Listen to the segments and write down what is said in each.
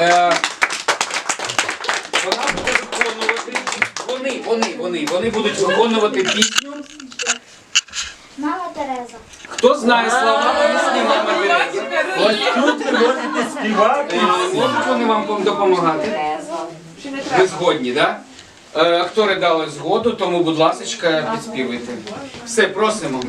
Е, вона буде виконувати. Вони, вони, вони, вони будуть виконувати пісню. Мама Тереза. Хто знає слова пісні Мама Тереза? Ось тут ви можете співати. Е, Можуть вони вам допомагати? Ви згодні, так? Да? Е, актори дали згоду, тому, будь ласка, підспівуйте. Все, просимо.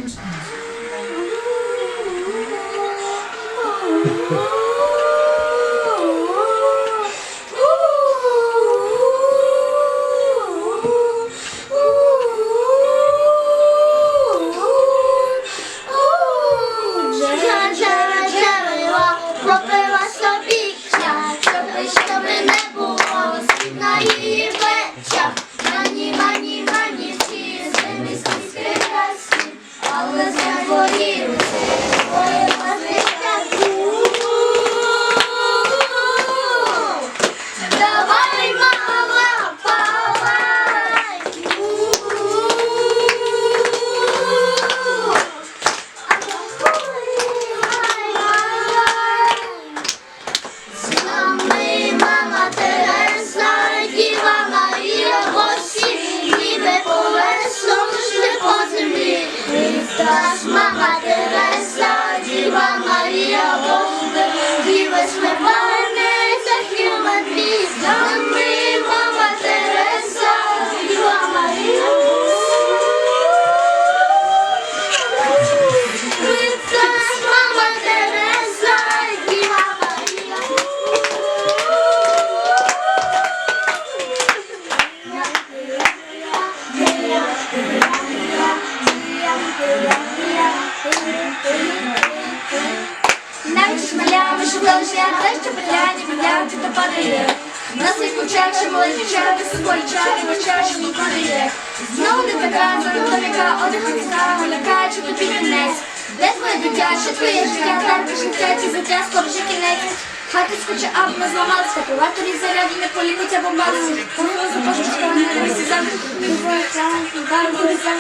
Навіть шмалями шукали шлях, те, що петляні, петляти та падає. На своїх очах ще молоді чари, свої чари, в очах, що ніколи є. Знову не така, здоров'яка, одиходка, лякає, чи тобі кінець. Де твоє дитя, що твоє життя, тарка життя, ці життя, скоро вже кінець. Хати скоче, а вона зламалась, катуваторі заряді не полікуться бомбалися. Помила запашу, що не дивися замість.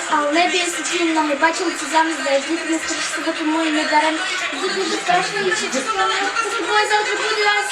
А в небі є світлі ноги, бачили ці замість, де діти не страшиться, тому і не дарем. Тут страшно, і чи тобою завтра буде нас